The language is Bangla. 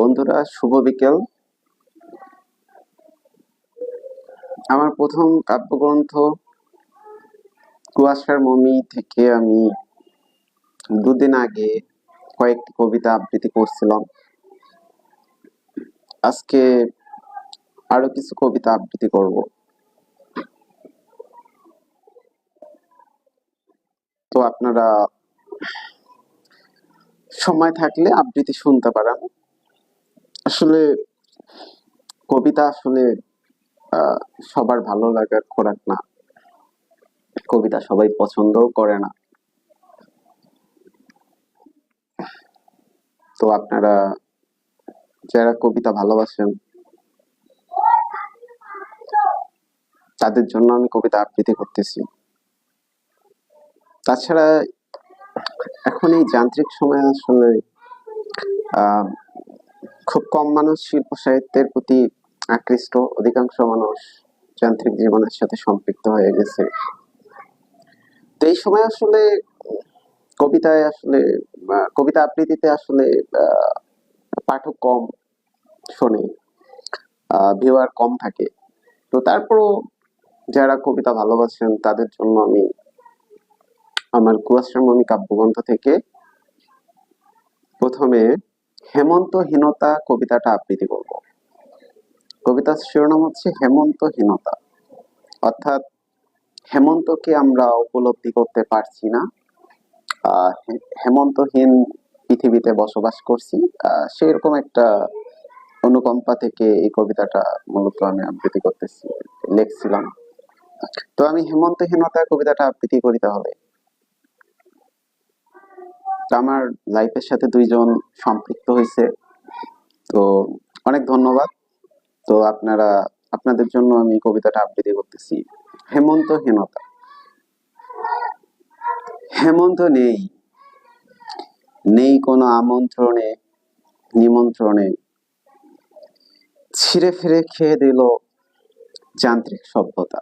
বন্ধুরা, শুভ বিকেল। আমার প্রথম কাব্যগ্রন্থ কুয়াশার মমি থেকে আমি দুদিন আগে কয়েকটি কবিতা আবৃত্তি করছিলাম। আজকে আরও কিছু কবিতা আবৃত্তি করব। তো আপনারা সময় থাকলে আবৃত্তি শুনতে পারেন। আসলে কবিতা আসলে সবার ভালো লাগার খোরাক না। কবিতা সবাই পছন্দও করে না। তো আপনারা যারা কবিতা ভালোবাসেন, তাদের জন্য আমি কবিতা আবৃত্তি করতেছি। তাছাড়া এখন এই যান্ত্রিক সময়ে আসলে, আহ খুব কম মানুষ শিল্প সাহিত্যের প্রতি আকৃষ্ট। অধিকাংশ মানুষ যান্ত্রিক জীবনের সাথে সম্পৃক্ত হয়ে গেছে। তো এই সময় আসলে কবিতায় আসলে কবিতা আবৃত্তিতে আসলে পাঠক কম শোনে ভিউয়ার কম থাকে। তো তারপরও যারা কবিতা ভালোবাসেন, তাদের জন্য আমি আমার কুয়াশ্রমী কাব্যগ্রন্থ থেকে প্রথমে হেমন্তহীনতা কবিতাটা আবৃত্তি করব। কবিতার শিরোনাম হচ্ছে হেমন্তহীনতা। অর্থাৎ হেমন্তকে আমরা উপলব্ধি করতে পারছি না। হেমন্তহীন পৃথিবীতে বসবাস করছি। সেরকম একটা অনুকম্পা থেকে এই কবিতাটা মূলত আমি আবৃত্তি করতেছি, লিখছিলাম। তো আমি হেমন্তহীনতা কবিতাটা আবৃত্তি করি তাহলে। আমার লাইফের সাথে দুইজন সম্পৃক্ত হয়েছে। তো অনেক ধন্যবাদ। তো আপনারা, আপনাদের জন্য আমি কবিতাটা আবৃত্তি করতেছি। হেমন্ত হেমন্তহীনতা হেমন্ত নেই। নেই কোনো আমন্ত্রণে, নিমন্ত্রণে। ছিঁড়ে ফিরে খেয়ে দিল যান্ত্রিক সভ্যতা।